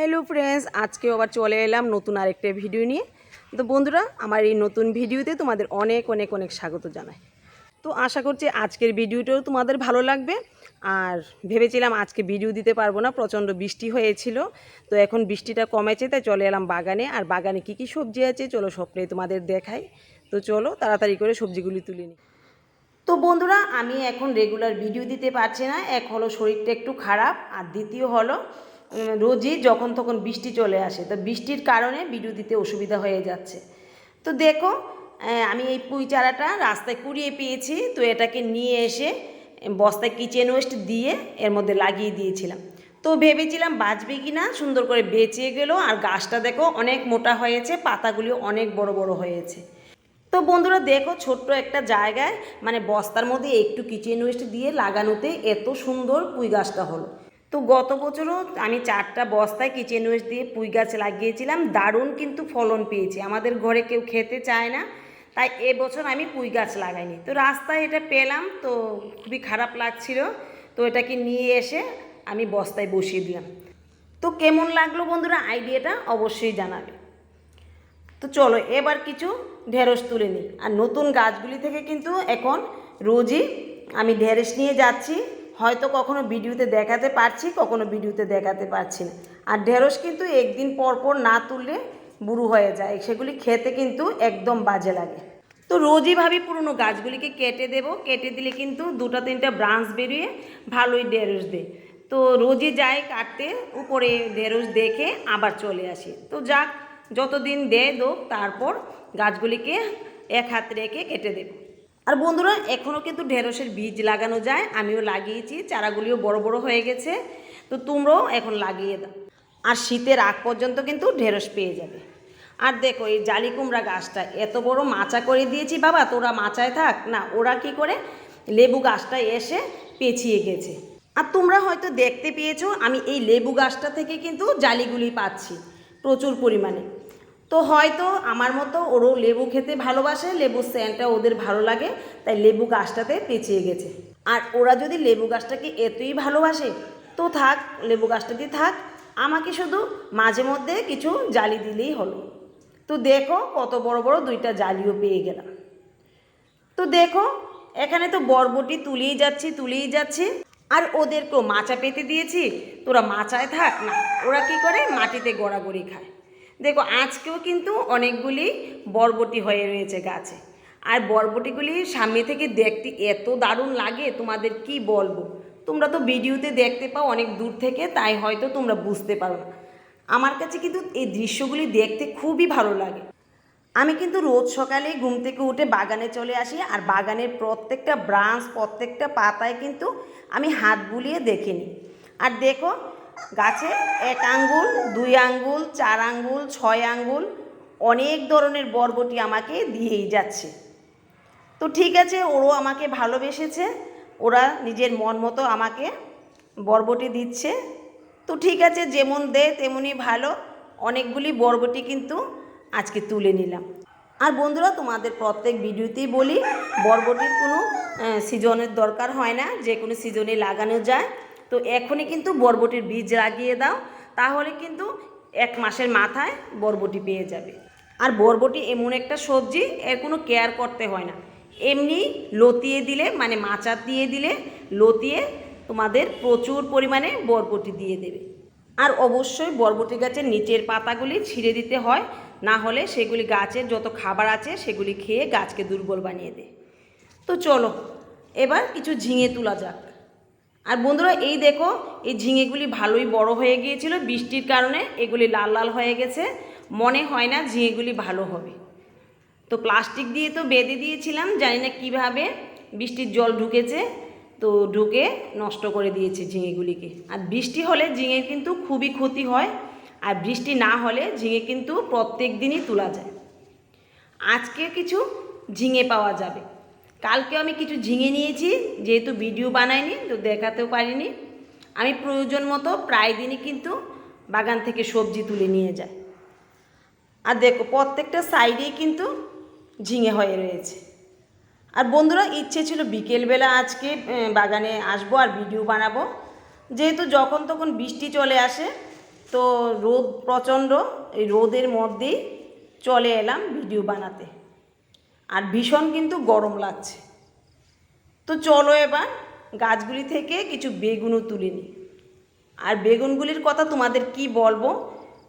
Hello friends আজকে আবার চলে এলাম নতুন আরেকটা ভিডিও নিয়ে। তো বন্ধুরা, আমার এই নতুন ভিডিওতে তোমাদের অনেক অনেক অনেক স্বাগত জানাই। তো আশা করছি আজকের ভিডিওটাও তোমাদের ভালো লাগবে। আর ভেবেছিলাম আজকে ভিডিও দিতে পারব না, প্রচণ্ড বৃষ্টি হয়েছিল। তো এখন বৃষ্টিটা কমেছে, তাই চলে এলাম বাগানে। আর বাগানে কী কী সবজি আছে, চলো সবটাই তোমাদের দেখাই। তো চলো, তাড়াতাড়ি করে সবজিগুলি তুলে নিই। তো বন্ধুরা, আমি এখন রেগুলার ভিডিও দিতে পারছি না। এক হলো শরীরটা একটু খারাপ, আর দ্বিতীয় হলো রোজই যখন তখন বৃষ্টি চলে আসে। তো বৃষ্টির কারণে ভিডিও দিতে অসুবিধা হয়ে যাচ্ছে। তো দেখো আমি এই পুঁই চারাটা রাস্তায় কুড়িয়ে পেয়েছি। তো এটাকে নিয়ে এসে বস্তায় কিচেন ওয়েস্ট দিয়ে এর মধ্যে লাগিয়ে দিয়েছিলাম। তো ভেবেছিলাম বাঁচবে কি না সুন্দর করে বেঁচে গেল। আর গাছটা দেখো, অনেক মোটা হয়েছে পাতাগুলি অনেক বড় বড় হয়েছে। তো বন্ধুরা দেখো, ছোট্ট একটা জায়গায় মানে বস্তার মধ্যে একটু কিচেন ওয়েস্ট দিয়ে লাগানোতে এত সুন্দর পুঁই গাছটা হলো। তো গত বছরও আমি চারটা বস্তায় কিচেন ওয়েস্ট দিয়ে পুঁই গাছ লাগিয়েছিলাম, দারুণ কিন্তু ফলন পেয়েছি। আমাদের ঘরে কেউ খেতে চায় না, তাই এবছর আমি পুঁই গাছ লাগাইনি। তো রাস্তায় এটা পেলাম, তো খুবই খারাপ লাগছিল, তো এটাকে নিয়ে এসে আমি বস্তায় বসিয়ে দিলাম। তো কেমন লাগল বন্ধুরা? আইডিয়াটা অবশ্যই জানাবে। তো চলো, এবার কিছু ঢেঁড়স তুলে নিই। আর নতুন গাছগুলি থেকে কিন্তু এখন রোজই আমি ঢেঁড়স নিয়ে যাচ্ছি। হয়তো কখনো ভিডিওতে দেখাতে পারছি, কখনো ভিডিওতে দেখাতে পারছি না। আর ঢেঁড়স কিন্তু একদিন পর পর না তুললে বুড়ো হয়ে যায়। সেগুলি খেতে কিন্তু একদম বাজে লাগে। তো রোজই ভাবি পুরনো গাছগুলিকে কেটে দেব। কেটে দিলে কিন্তু দুটো তিনটা ব্রাঞ্চ বেরিয়ে ভালোই ঢেঁড়স দেয়। তো রোজই যাই কাটতে, উপরে ঢেঁড়স দেখে আবার চলে আসি। তো যাক, যতদিন দেয় দোক, তারপর গাছগুলিকে এক হাত রেখে কেটে দেব। আর বন্ধুরা এখনও কিন্তু ঢেঁড়সের বীজ লাগানো যায়। আমিও লাগিয়েছি, চারাগুলিও বড় বড় হয়ে গেছে। তো তোমরাও এখন লাগিয়ে দাও। আর শীতের আগ পর্যন্ত কিন্তু ঢেঁড়স পেয়ে যাবে। আর দেখো, এই জালি কুমড়া গাছটা, এত বড় মাচা করে দিয়েছি বাবা তোরা মাচায় থাক। না, ওরা কি করে? লেবু গাছটা এসে পেঁচিয়ে গেছে। আর তোমরা হয়তো দেখতে পেয়েছ, আমি এই লেবু গাছটা থেকে কিন্তু জালিগুলি পাচ্ছি প্রচুর পরিমাণে। তো হয়তো আমার মতো ওরও লেবু খেতে ভালোবাসে, লেবুর স্যান্ডটা ওদের ভালো লাগে, তাই লেবু গাছটাতে পেঁচিয়ে গেছে। আর ওরা যদি লেবু গাছটাকে এতই ভালোবাসে, তো থাক, লেবু গাছটাতে থাক, আমাকে শুধু মাঝে মধ্যে কিছু জালি দিলেই হলো। তো দেখো কত বড় বড় দুইটা জালিও পেয়ে গেলাম। তো দেখো, এখানে তো বরবটি তুলেই যাচ্ছি তুলেই যাচ্ছি। আর ওদেরকেও মাচা পেতে দিয়েছি। তোরা মাচায় থাক, না, ওরা কি করে মাটিতে গড়াগড়ি খায়। দেখো, আজকেও কিন্তু অনেকগুলি বরবটি হয়ে রয়েছে গাছে। আর বরবটিগুলি সামনে থেকে দেখতে এত দারুণ লাগে, তোমাদের কি বলব? তোমরা তো ভিডিওতে দেখতে পাও, অনেক দূর থেকে, তাই হয়তো তোমরা বুঝতে পারো না। আমার কাছে কিন্তু এই দৃশ্যগুলি দেখতে খুবই ভালো লাগে। আমি কিন্তু রোজ সকালে ঘুম থেকে উঠে বাগানে চলে আসি, আর বাগানের প্রত্যেকটা ব্রাঞ্চ, প্রত্যেকটা পাতায় কিন্তু আমি হাত বুলিয়ে দেখে নিই আর দেখো গাছে এক আঙ্গুল, দুই আঙ্গুল, চার আঙ্গুল, ছয় আঙ্গুল, অনেক ধরনের বরবটি আমাকে দিয়েই যাচ্ছে। তো ঠিক আছে, ওরও আমাকে ভালোবেসেছে, ওরা নিজের মন মতো আমাকে বরবটি দিচ্ছে। তো ঠিক আছে, যেমন দেয় তেমনই ভালো, অনেকগুলি বরবটি কিন্তু আজকে তুলে নিলাম। আর বন্ধুরা, তোমাদের প্রত্যেক ভিডিওতেই বলি, বরবটির কোনো সিজনের দরকার হয় না, যে কোনো সিজনে লাগানো যায়। তো এখনই কিন্তু বরবটির বীজ লাগিয়ে দাও, তাহলে কিন্তু এক মাসের মাথায় বরবটি পেয়ে যাবে। আর বরবটি এমন একটা সবজি, এর কোনো কেয়ার করতে হয় না। এমনি লতিয়ে দিলে মানে মাচা দিয়ে দিলে, লতিয়ে তোমাদের প্রচুর পরিমাণে বরবটি দিয়ে দেবে। আর অবশ্যই বরবটি গাছের নিচের পাতাগুলি ছিঁড়ে দিতে হয়, না হলে সেগুলি গাছের যত খাবার আছে সেগুলি খেয়ে গাছকে দুর্বল বানিয়ে দেয় তো চলো, এবার কিছু ঝিঙে তোলা যাক। আর বন্ধুরা, এই দেখো, এই ঝিঙেগুলি ভালোই বড় হয়ে গিয়েছিল। বৃষ্টির কারণে এগুলি লাল লাল হয়ে গেছে। মনে হয় না ঝিঙেগুলি ভালো হবে। তো প্লাস্টিক দিয়ে তো বেঁধে দিয়েছিলাম, জানি না কীভাবে। বৃষ্টির জল ঢুকেছে, তো ঢুকে নষ্ট করে দিয়েছে ঝিঙেগুলিকে। আর বৃষ্টি হলে ঝিঙে কিন্তু খুবই ক্ষতি হয়, আর বৃষ্টি না হলে ঝিঙে কিন্তু প্রত্যেক দিনই তোলা যায়। আজকে কিছু ঝিঙে পাওয়া যাবে। কালকে আমি কিছু ঝিঙে নিয়েছি, যেহেতু ভিডিও বানাইনি, তো দেখাতেও পারিনি। আমি প্রয়োজন মতো প্রায় দিনই কিন্তু বাগান থেকে সবজি তুলে নিয়ে যাই। আর দেখো, প্রত্যেকটা সাইডেই কিন্তু ঝিঙে হয়ে রয়েছে। আর বন্ধুরা, ইচ্ছে ছিল বিকেলবেলা আজকে বাগানে আসব আর ভিডিও বানাবো। যেহেতু যখন তখন বৃষ্টি চলে আসে, তো রোদ প্রচণ্ড, এই রোদের মধ্যেই চলে এলাম ভিডিও বানাতে। আর ভীষণ কিন্তু গরম লাগছে। তো চলো এবার গাছগুলি থেকে কিছু বেগুনও তুলে নিই। আর বেগুনগুলির কথা তোমাদের কি বলব?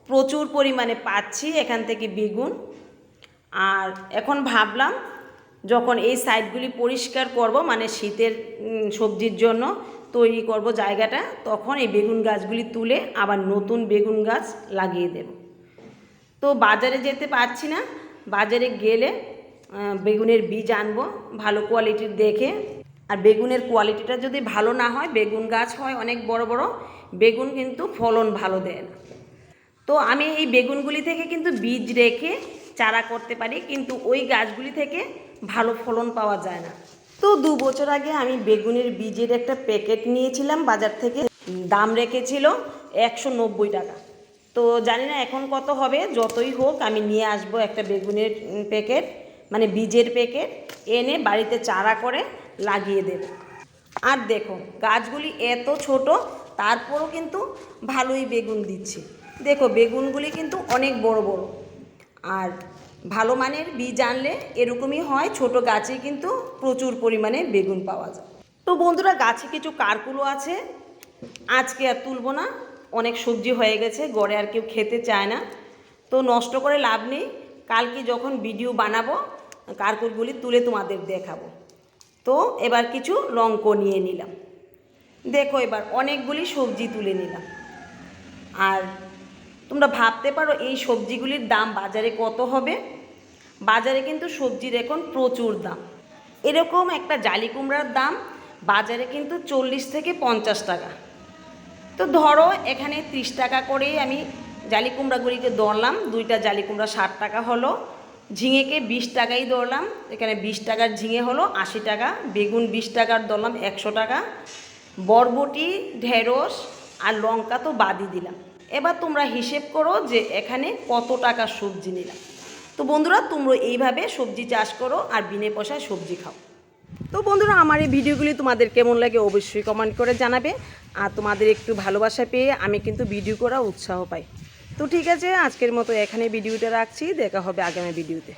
প্রচুর পরিমাণে পাচ্ছি এখান থেকে বেগুন। আর এখন ভাবলাম যখন এই সাইডগুলি পরিষ্কার করব মানে শীতের সবজির জন্য তৈরি করব জায়গাটা, তখন এই বেগুন গাছগুলি তুলে আবার নতুন বেগুন গাছ লাগিয়ে দেব। তো বাজারে যেতে পারছি না। বাজারে গেলে বেগুনের বীজ আনব, ভালো কোয়ালিটির দেখে। আর বেগুনের কোয়ালিটিটা যদি ভালো না হয়, বেগুন গাছ হয় অনেক বড় বড়, বেগুন কিন্তু ফলন ভালো দেয় না। তো আমি এই বেগুনগুলি থেকে কিন্তু বীজ রেখে চারা করতে পারি, কিন্তু ওই গাছগুলি থেকে ভালো ফলন পাওয়া যায় না। তো দু বছর আগে আমি বেগুনের বীজের একটা প্যাকেট নিয়েছিলাম, বাজার থেকে। দাম রেখেছিল একশো নব্বই টাকা। তো জানি না এখন কত হবে, যতই হোক আমি নিয়ে আসব একটা বেগুনের প্যাকেট। মানে বীজের প্যাকেট এনে বাড়িতে চারা করে লাগিয়ে দেব। আর দেখো, গাছগুলি এত ছোট, তারপরও কিন্তু ভালোই বেগুন দিচ্ছে। দেখো, বেগুনগুলি কিন্তু অনেক বড় বড়। আর ভালো মানের বীজ আনলে এরকমই হয়, ছোট গাছে কিন্তু প্রচুর পরিমাণে বেগুন পাওয়া যায়। তো বন্ধুরা, গাছে কিছু কারকুলো আছে, আজকে আর তুলবো না। অনেক সবজি হয়ে গেছে, গড়ে আর কেউ খেতে চায় না। তো নষ্ট করে লাভ নেই। কালকে যখন ভিডিও বানাবো কারকুলগুলি তুলে তোমাদের দেখাবো। তো এবার কিছু লঙ্ক নিয়ে নিলাম। দেখো এবার অনেকগুলি সবজি তুলে নিলাম। আর তোমরা ভাবতে পারো এই সবজিগুলির দাম বাজারে কত হবে? বাজারে কিন্তু সবজির এখন প্রচুর দাম। এরকম একটা জালি কুমড়ার দাম বাজারে কিন্তু চল্লিশ থেকে পঞ্চাশ টাকা। তো ধরো এখানে ত্রিশ টাকা করেই আমি জালি কুমড়াগুলিকে দরলাম দুইটা জালি কুমড়া ষাট টাকা হলো। ঝিঙেকে বিশ টাকাই দরলাম এখানে বিশ টাকার ঝিঙে হলো আশি টাকা, বেগুন বিশ টাকার দরলাম একশো টাকা, বরবটি, ঢেঁড়স আর লঙ্কা তো বাদই দিলাম। এবার তোমরা হিসেব করো যে এখানে কত টাকা সবজি নিলাম তো বন্ধুরা, তোমরা এইভাবে সবজি চাষ করো আর বিনে পয়সায় সবজি খাও। তো বন্ধুরা, আমার এই ভিডিওগুলি তোমাদের কেমন লাগে অবশ্যই কমেন্ট করে জানাবে। আর তোমাদের একটু ভালোবাসা পেয়ে আমি কিন্তু ভিডিও করা উৎসাহ পাই। তো ঠিক আছে আজকের মতো এখানে ভিডিওটা রাখছি দেখা হবে আগামী ভিডিওতে